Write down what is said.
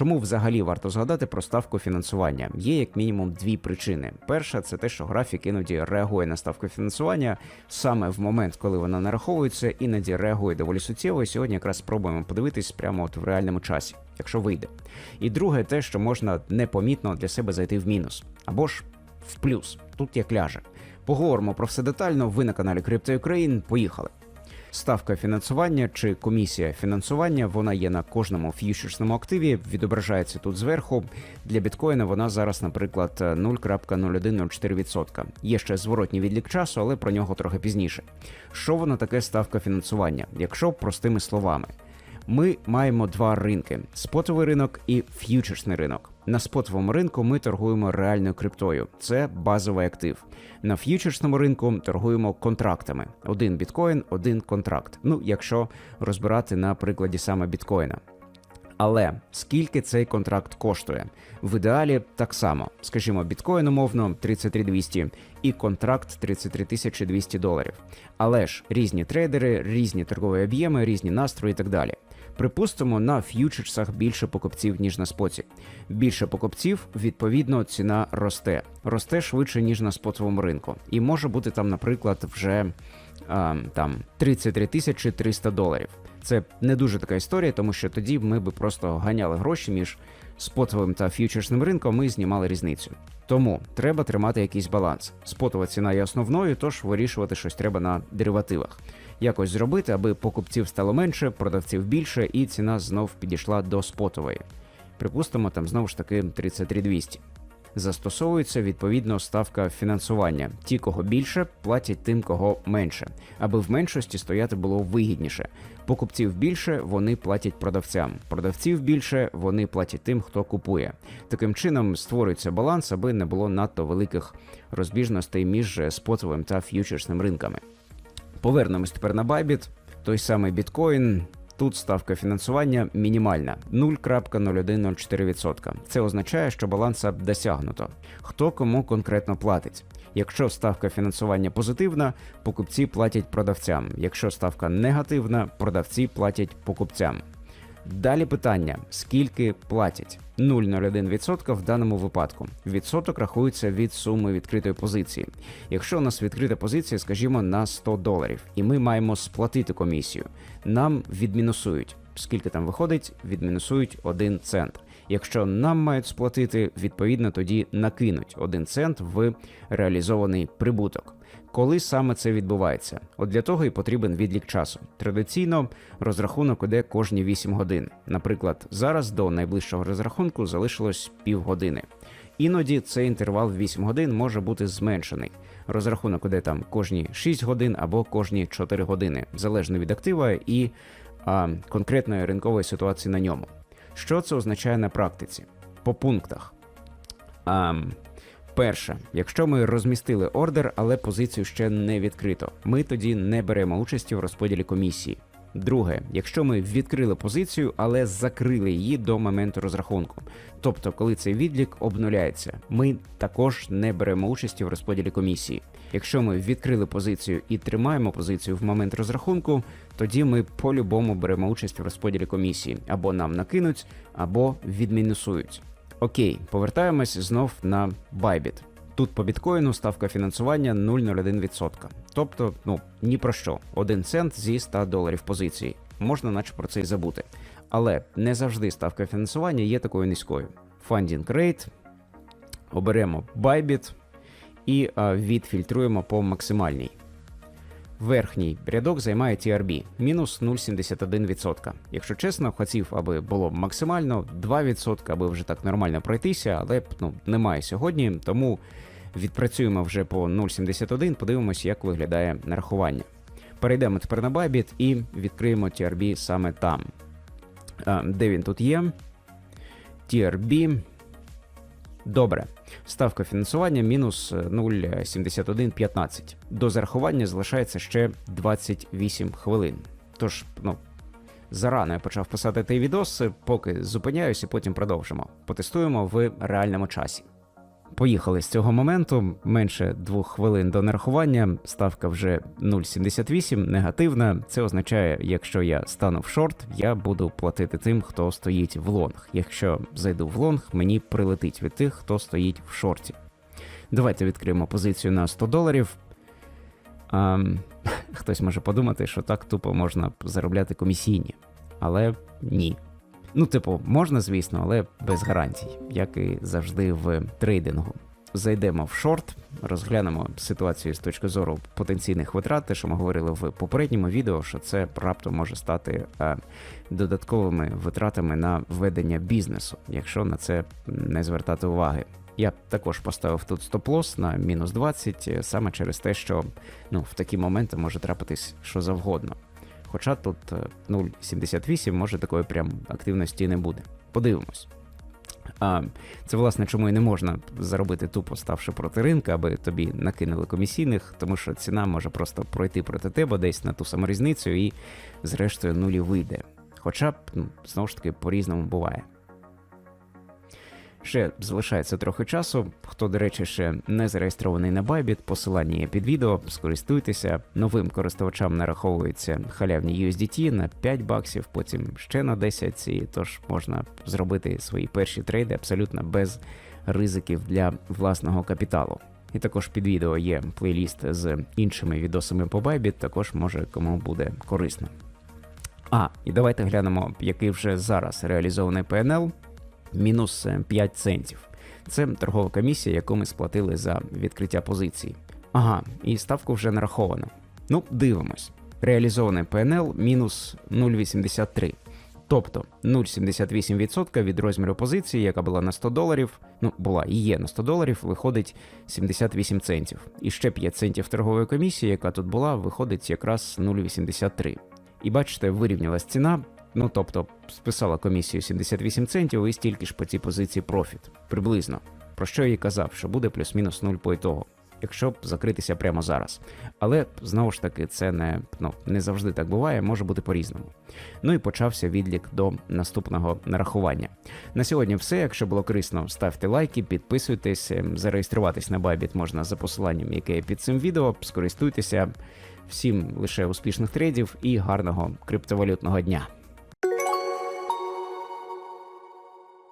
Чому взагалі варто згадати про ставку фінансування? Є як мінімум дві причини. Перша це те, що графік іноді реагує на ставку фінансування саме в момент, коли вона нараховується, іноді реагує доволі суттєво. І сьогодні якраз спробуємо подивитись прямо от в реальному часі, якщо вийде. І друге, те, що можна непомітно для себе зайти в мінус або ж в плюс. Тут як ляже. Поговоримо про все детально. Ви на каналі Крипто Україн. Поїхали. Ставка фінансування чи комісія фінансування вона є на кожному ф'ючерсному активі. Відображається тут зверху. Для біткоїна вона зараз, наприклад, 0.0104%. Є ще зворотній відлік часу, але про нього трохи пізніше. Що воно таке ставка фінансування? Якщо простими словами. Ми маємо два ринки: спотовий ринок і ф'ючерсний ринок. На спотовому ринку ми торгуємо реальною криптою. Це базовий актив. На ф'ючерсному ринку торгуємо контрактами: один біткоін, один контракт. Ну, якщо розбирати на прикладі саме біткоїна. Але скільки цей контракт коштує? В ідеалі так само, скажімо, біткоін умовно 33200 і контракт 33 200 доларів. Але ж різні трейдери, різні торгові об'єми, різні настрої і так далі. Припустимо, на ф'ючерсах більше покупців, ніж на споті. Більше покупців, відповідно, ціна росте. Росте швидше, ніж на спотовому ринку. І може бути там, наприклад, вже а, там 33 тисячі 300 доларів. Це не дуже така історія, тому що тоді ми би просто ганяли гроші між спотовим та ф'ючерсним ринком ми знімали різницю. Тому треба тримати якийсь баланс. Спотова ціна є основною, тож вирішувати щось треба на деривативах. Якось зробити, аби покупців стало менше, продавців більше, і ціна знов підійшла до спотової. Припустимо, там знову ж таки 33200. Застосовується відповідно ставка фінансування. Ті, кого більше, платять тим, кого менше, аби в меншості стояти було вигідніше. Покупців більше вони платять продавцям. Продавців більше вони платять тим, хто купує. Таким чином створюється баланс, аби не було надто великих розбіжностей між спотовим та ф'ючерсним ринками. Повернемось тепер на Bybit. Той самий біткоін. Тут ставка фінансування мінімальна 0.0104%. Це означає, що баланса досягнуто. Хто кому конкретно платить? Якщо ставка фінансування позитивна, покупці платять продавцям. Якщо ставка негативна, продавці платять покупцям. Далі питання: скільки платять? 0,01% в даному випадку. Відсоток рахується від суми відкритої позиції. Якщо у нас відкрита позиція, скажімо, на 100 доларів, і ми маємо сплатити комісію, нам відмінусують. Скільки там виходить, відмінусують 1 цент. Якщо нам мають сплатити, відповідно тоді накинуть 1 цент в реалізований прибуток. Коли саме це відбувається? От для того і потрібен відлік часу. Традиційно розрахунок іде кожні 8 годин. Наприклад, зараз до найближчого розрахунку залишилось півгодини. Іноді цей інтервал в 8 годин може бути зменшений. Розрахунок іде там кожні 6 годин або кожні 4 години, залежно від актива і а, конкретної ринкової ситуації на ньому. Що це означає на практиці? По пунктах. А, Перше, якщо ми розмістили ордер, але позицію ще не відкрито, ми тоді не беремо участі в розподілі комісії. Друге, якщо ми відкрили позицію, але закрили її до моменту розрахунку, тобто, коли цей відлік обнуляється, ми також не беремо участі в розподілі комісії. Якщо ми відкрили позицію і тримаємо позицію в момент розрахунку, тоді ми по-любому беремо участь в розподілі комісії або нам накинуть, або відмінусують. Окей, повертаємось знов на Bybit. Тут по біткоїну ставка фінансування 0,01%. Тобто, ну ні про що, 1 цент зі 100 доларів позиції. Можна наче про це й забути. Але не завжди ставка фінансування є такою низькою. Funding rate, оберемо Bybit і а, відфільтруємо по максимальній. Верхній рядок займає TRB мінус 0,71%. Якщо чесно, хотів, аби було максимально 2%, аби вже так нормально пройтися, але ну, немає сьогодні, тому відпрацюємо вже по 0,71, подивимось, як виглядає нарахування. Перейдемо тепер на Bybit і відкриємо TRB саме там. А, де він тут є? TRB. Добре. Ставка фінансування мінус 0,7115. До зарахування залишається ще 28 хвилин. Тож, ну, зарано я почав писати цей відос, поки зупиняюся, потім продовжимо. Потестуємо в реальному часі. Поїхали з цього моменту. Менше двох хвилин до нарахування. Ставка вже 0,78, негативна. Це означає, якщо я стану в шорт, я буду платити тим, хто стоїть в лонг. Якщо зайду в лонг, мені прилетить від тих, хто стоїть в шорті. Давайте відкриємо позицію на 100 доларів. А, хтось може подумати, що так тупо можна заробляти комісійні, але ні. Ну, типу, можна, звісно, але без гарантій, як і завжди в трейдингу. Зайдемо в шорт, розглянемо ситуацію з точки зору потенційних витрат, те, що ми говорили в попередньому відео, що це раптом може стати е, додатковими витратами на ведення бізнесу, якщо на це не звертати уваги. Я також поставив тут стоп-лосс на мінус 20, е, саме через те, що ну, в такі моменти може трапитись що завгодно. Хоча тут е, 0,78, може такої прям активності не буде. Подивимось. А, це, власне, чому і не можна заробити тупо ставши проти ринка, аби тобі накинули комісійних, тому що ціна може просто пройти проти тебе десь на ту саму різницю і, зрештою, нулі вийде. Хоча б, ну, знову ж таки, по-різному буває. Ще залишається трохи часу. Хто, до речі, ще не зареєстрований на Bybit, посилання є під відео, скористуйтеся. Новим користувачам нараховуються халявні USDT на 5 баксів, потім ще на 10, і тож можна зробити свої перші трейди абсолютно без ризиків для власного капіталу. І також під відео є плейліст з іншими відосами по Bybit, також може кому буде корисно. А, і давайте глянемо, який вже зараз реалізований PNL мінус 5 центів. Це торгова комісія, яку ми сплатили за відкриття позиції. Ага, і ставку вже нараховано. Ну, дивимось. Реалізований PNL мінус 0,83. Тобто 0,78% від розміру позиції, яка була на 100 доларів, ну була і є на 100 доларів, виходить 78 центів. І ще 5 центів торгової комісії, яка тут була, виходить якраз 0,83. І бачите, вирівнялась ціна. Ну тобто списала комісію 78 центів і стільки ж по цій позиції профіт. Приблизно. Про що я і казав, що буде плюс-мінус 0 по ітогу, якщо б закритися прямо зараз. Але знову ж таки, це не, ну, не завжди так буває, може бути по-різному. Ну і почався відлік до наступного нарахування. На сьогодні все. Якщо було корисно, ставте лайки, підписуйтесь, ем, зареєструватись на Bybit можна за посиланням, яке під цим відео. Скористуйтеся. Всім лише успішних трейдів і гарного криптовалютного дня.